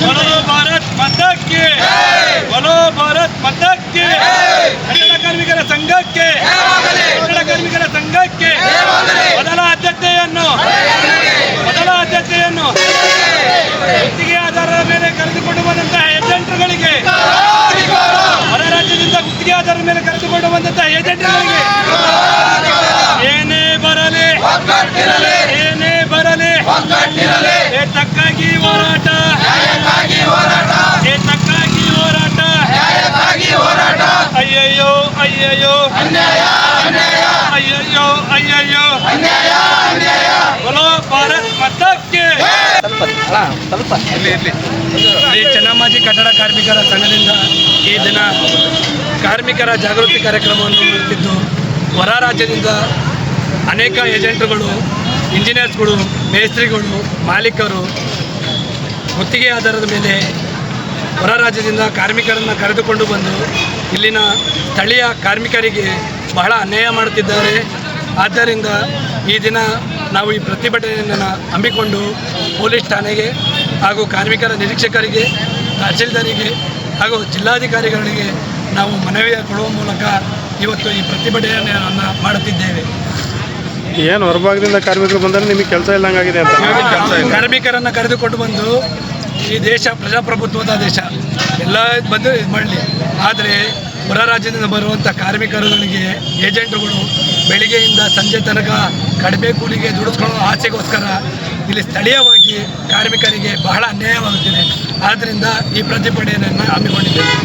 बोलो भारत माता की बोलो भारत माता की ಕನ್ನಡ ಕಾರ್ಮಿಕರ ಸಂಘಕ್ಕೆ ಕನ್ನಡ ಕಾರ್ಮಿಕರ ಸಂಘಕ್ಕೆ ಮೊದಲ ಆದ್ಯತೆಯನ್ನು ಮೊದಲ ಆದ್ಯತೆಯನ್ನು ಗುತ್ತಿಗೆ ಆಧಾರದ ಮೇಲೆ ಕರೆದುಕೊಂಡು ಬಂದಂತಹ ಏಜೆಂಟ್ಗಳಿಗೆ ಹೊರ ರಾಜ್ಯದಿಂದ ಗುತ್ತಿಗೆ ಆಧಾರದ ಮೇಲೆ ಕರೆದುಕೊಂಡು ಬಂದಂತಹ ಏಜೆಂಟ್ಗಳಿಗೆ ಅಯ್ಯಯ್ಯೋ. ಅಯ್ಯಯ್ಯೋ ಅಯ್ಯಯ್ಯೋ. ಬಲೋ ಭಾರತ್ ಮತಕ್ಕೆ. ಶ್ರೀ ಚೆನ್ನಮ್ಮಾಜಿ ಕಟ್ಟಡ ಕಾರ್ಮಿಕರ ಸಂಘದಿಂದ ಈ ದಿನ ಕಾರ್ಮಿಕರ ಜಾಗೃತಿ ಕಾರ್ಯಕ್ರಮವನ್ನು ಮಾಡುತ್ತಿದ್ದು ಹೊರ ರಾಜ್ಯದಿಂದ ಅನೇಕ ಏಜೆಂಟ್ರುಗಳು ಇಂಜಿನಿಯರ್ಸ್ಗಳು ಮೇಸ್ತ್ರಿಗಳು ಮಾಲೀಕರು ಗುತ್ತಿಗೆ ಆಧಾರದ ಮೇಲೆ ಹೊರ ರಾಜ್ಯದಿಂದ ಕಾರ್ಮಿಕರನ್ನು ಕರೆದುಕೊಂಡು ಬಂದು ಇಲ್ಲಿನ ಸ್ಥಳೀಯ ಕಾರ್ಮಿಕರಿಗೆ ಬಹಳ ಅನ್ಯಾಯ ಮಾಡುತ್ತಿದ್ದಾರೆ. ಆದ್ದರಿಂದ ಈ ದಿನ ನಾವು ಈ ಪ್ರತಿಭಟನೆಯನ್ನು ಹಮ್ಮಿಕೊಂಡು ಪೊಲೀಸ್ ಠಾಣೆಗೆ ಹಾಗೂ ಕಾರ್ಮಿಕರ ನಿರೀಕ್ಷಕರಿಗೆ ತಹಸೀಲ್ದಾರಿಗೆ ಹಾಗೂ ಜಿಲ್ಲಾಧಿಕಾರಿಗಳಿಗೆ ನಾವು ಮನವಿ ಕೊಡುವ ಮೂಲಕ ಇವತ್ತು ಈ ಪ್ರತಿಭಟನೆಯನ್ನು ಮಾಡುತ್ತಿದ್ದೇವೆ. ಏನು ಹೊರಭಾಗದಿಂದ ಕಾರ್ಮಿಕರು ಬಂದರೆ ನಿಮಗೆ ಕೆಲಸ ಇಲ್ಲಂಗಾಗಿದೆ ಅಂತ? ಕಾರ್ಮಿಕರನ್ನು ಕರೆದುಕೊಂಡು ಬಂದು ಈ ದೇಶ ಪ್ರಜಾಪ್ರಭುತ್ವದ ದೇಶ. ಎಲ್ಲ ಬಂದು ಇದು ಮಾಡಲಿ. ಆದರೆ ಹೊರ ರಾಜ್ಯದಿಂದ ಬರುವಂಥ ಕಾರ್ಮಿಕರುಗಳಿಗೆ ಏಜೆಂಟ್ರುಗಳು ಬೆಳಿಗ್ಗೆಯಿಂದ ಸಂಜೆ ತನಕ ಕಡಿಮೆ ಕೂಲಿಗೆ ದುಡಿಸ್ಕೊಳ್ಳೋ ಆಸೆಗೋಸ್ಕರ ಇಲ್ಲಿ ಸ್ಥಳೀಯವಾಗಿ ಕಾರ್ಮಿಕರಿಗೆ ಬಹಳ ಅನ್ಯಾಯವಾಗುತ್ತಿದೆ. ಆದ್ದರಿಂದ ಈ ಪ್ರತಿಭಟನೆಯನ್ನು ಹಮ್ಮಿಕೊಂಡಿದ್ದೇವೆ.